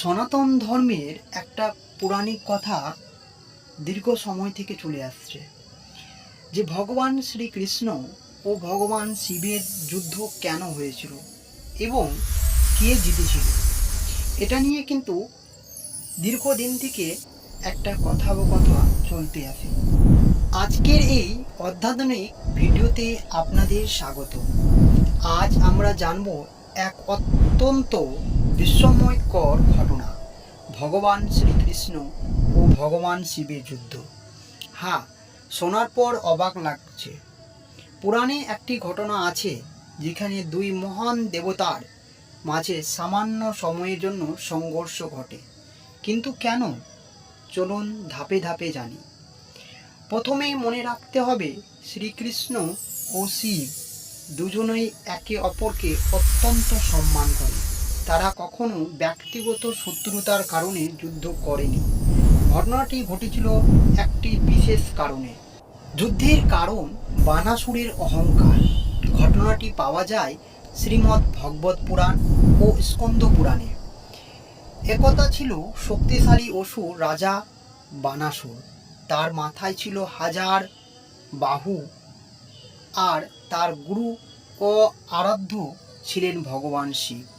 সনাতন ধর্মের একটা পৌরাণিক কথা দীর্ঘ সময় থেকে চলে আসছে, যে ভগবান শ্রীকৃষ্ণ ও ভগবান শিবের যুদ্ধ কেন হয়েছিল এবং কে জিতেছিল? এটা নিয়ে কিন্তু দীর্ঘদিন থেকে একটা কথাবকথা চলতে আসে আজকের এই অধ্যাত্মিক ভিডিওতে আপনাদের স্বাগত। আজ আমরা জানব এক অত্যন্ত বিস্ময়কর ঘটনা। ভগবান শ্রীকৃষ্ণ ও ভগবান শিবের যুদ্ধ। হ্যাঁ শোনার পর অবাক লাগছে। পুরাণে একটি ঘটনা আছে, যেখানে দুই মহান দেবতার মাঝে সামান্য সময়ের জন্য সংঘর্ষ ঘটে। কিন্তু কেন? চলুন ধাপে ধাপে জানি। প্রথমেই মনে রাখতে হবে, শ্রীকৃষ্ণ ও শিব দুজনেই একে অপরকে অত্যন্ত সম্মান করে তারা কখনো ব্যক্তিগত শত্রুতার কারণে যুদ্ধ করেনি। ঘটনাটি ঘটেছিল একটি বিশেষ কারণে। যুদ্ধের কারণ বানাসুরের অহংকার। ঘটনাটি পাওয়া যায় শ্রীমদ্ ভগবত পুরাণ ও স্কন্দ পুরাণে। একথা ছিল শক্তিশালী অসুর রাজা বানাসুর। তার মাথায় ছিল হাজার বাহু আর তার গুরু ও আরাধ্য ছিলেন ভগবান শিব।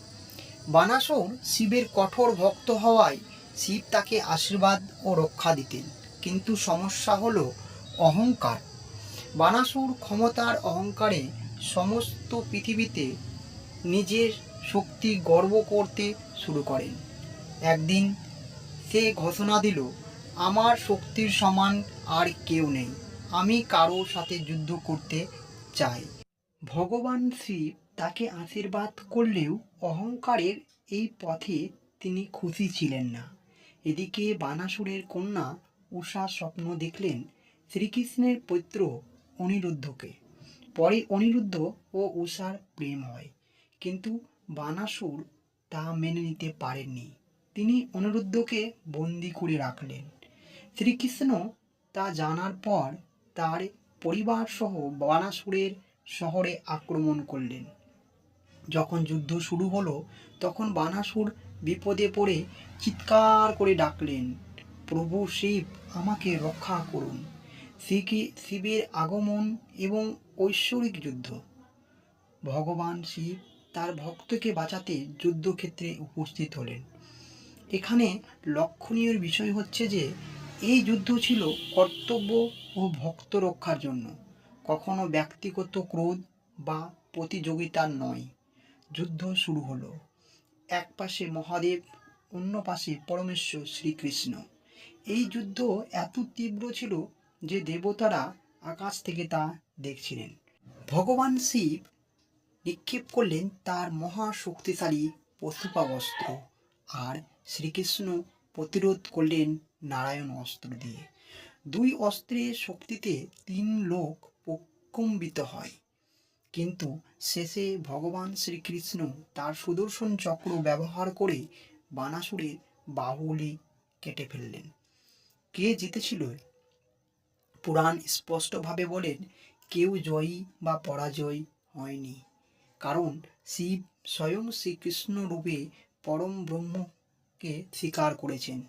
বানাসুর শিবের কঠোর ভক্ত হওয়ায় শিব তাকে আশীর্বাদ ও রক্ষা দিতেন। কিন্তু সমস্যা হলো অহংকার। বানাসুর ক্ষমতার অহংকারে সমস্ত পৃথিবীতে নিজের শক্তি গর্ব করতে শুরু করেন। একদিন সে ঘোষণা দিল, আমার শক্তির সমান আর কেউ নেই। আমি কারোর সাথে যুদ্ধ করতে চাই। ভগবান শিব তাকে আশীর্বাদ করলেও অহংকারের এই পথে তিনি খুশি ছিলেন না। এদিকে বানাসুরের কন্যা উষা স্বপ্ন দেখলেন শ্রীকৃষ্ণের পৈত্র অনিরুদ্ধকে। পরে অনিরুদ্ধ ও উষার প্রেম হয়, কিন্তু বানাসুর তা মেনে নিতে পারেননি। তিনি অনিরুদ্ধকে বন্দি করে রাখলেন। শ্রীকৃষ্ণ তা জানার পর তার পরিবারসহ বানাসুরের শহরে আক্রমণ করলেন। যখন যুদ্ধ শুরু হলো, তখন বানাসুর বিপদে পড়ে চিৎকার করে ডাকলেন, প্রভু শিব, আমাকে রক্ষা করুন। শ্রী শিবের আগমন এবং ঐশ্বরিক যুদ্ধ। ভগবান শিব তার ভক্তকে বাঁচাতে যুদ্ধক্ষেত্রে উপস্থিত হলেন। এখানে লক্ষণীয় বিষয় হচ্ছে যে, এই যুদ্ধ ছিল কর্তব্য ও ভক্ত রক্ষার জন্য, কখনো ব্যক্তিগত ক্রোধ বা প্রতিযোগিতার নয়। যুদ্ধ শুরু হলো। এক পাশে মহাদেব, অন্য পাশে পরমেশ্বর শ্রীকৃষ্ণ। এই যুদ্ধ এত তীব্র ছিল যে দেবতারা আকাশ থেকে তা দেখছিলেন। ভগবান শিব নিক্ষেপ করলেন তার মহা শক্তিশালী পশুপাবস্ত্র আর শ্রীকৃষ্ণ প্রতিরোধ করলেন নারায়ণ অস্ত্র দিয়ে। দুই অস্ত্রের শক্তিতে তিন লোক প্রকম্বিত হয়। কিন্তু শেষে ভগবান শ্রীকৃষ্ণ তার সুদর্শন চক্র ব্যবহার করে বানাসুরের বাহুলি কেটে ফেললেন। কে জিতেছিল? পুরাণ স্পষ্টভাবে বলেন, কেউ জয়ী বা পরাজয় হয়নি। কারণ শিব স্বয়ং শ্রীকৃষ্ণ রূপে পরম ব্রহ্মকে স্বীকার করেছেন।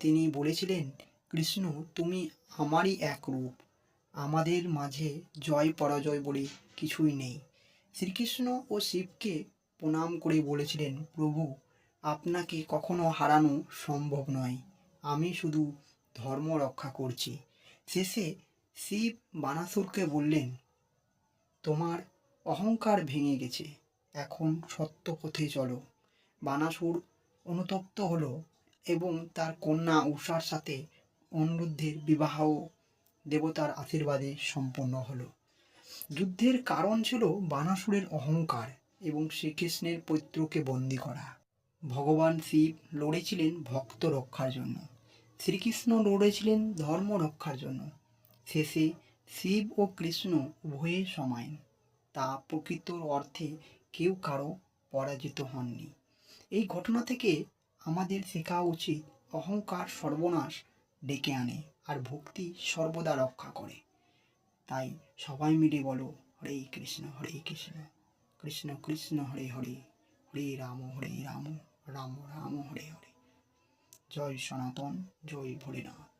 তিনি বলেছিলেন, কৃষ্ণ, তুমি আমারই এক রূপ। আমাদের মাঝে জয় পরাজয় বলে কিছুই নেই। শ্রীকৃষ্ণ ও শিবকে প্রণাম করে বলেছিলেন, প্রভু, আপনাকে কখনো হারানো সম্ভব নয়। আমি শুধু ধর্ম রক্ষা করছি। শেষে শিব বানাসুরকে বললেন, তোমার অহংকার ভেঙে গেছে। এখন সত্য পথে চলো। বানাসুর অনুতপ্ত হলো এবং তার কন্যা উষার সাথে অনিরুদ্ধের বিবাহ দেবতার আশীর্বাদে সম্পন্ন হলো। যুদ্ধের কারণ ছিল বানাসুরের অহংকার এবং শ্রীকৃষ্ণের পৈত্রকে বন্দি করা। ভগবান শিব লড়েছিলেন ভক্ত রক্ষার জন্য। শ্রীকৃষ্ণ লড়েছিলেন ধর্ম রক্ষার জন্য। শেষে শিব ও কৃষ্ণ উভয়ে সমান। তা প্রকৃত অর্থে কেউ কারও পরাজিত হননি। এই ঘটনা থেকে আমাদের শেখা উচিত অহংকার সর্বনাশ ডেকে আনে। আর ভক্তি সর্বদা রক্ষা করে। তাই সবাই মিলে বলো, হরে কৃষ্ণ হরে কৃষ্ণ কৃষ্ণ কৃষ্ণ, হরে হরে হরে রাম হরে রাম রাম রাম, হরে হরে। জয় সনাতন, জয় ভোলেনাথ।